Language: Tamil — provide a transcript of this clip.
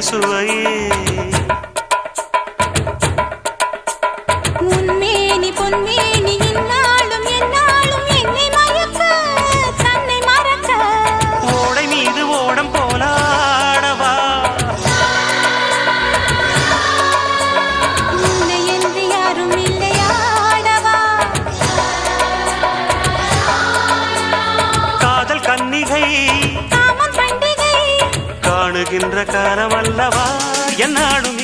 சுவையே. உன்மேனி பொன்மேனி இந்நாளும் எந்நாளும் என்னை மயக்க தன்னை மறக்க. ஓடை மீது ஓடம் போலாடவா. உன்னை என்று யாரும் இல்லையாடவா காதல் கன்னிகை வாழுகின்ற காலம் அல்லவா? என்னாடும்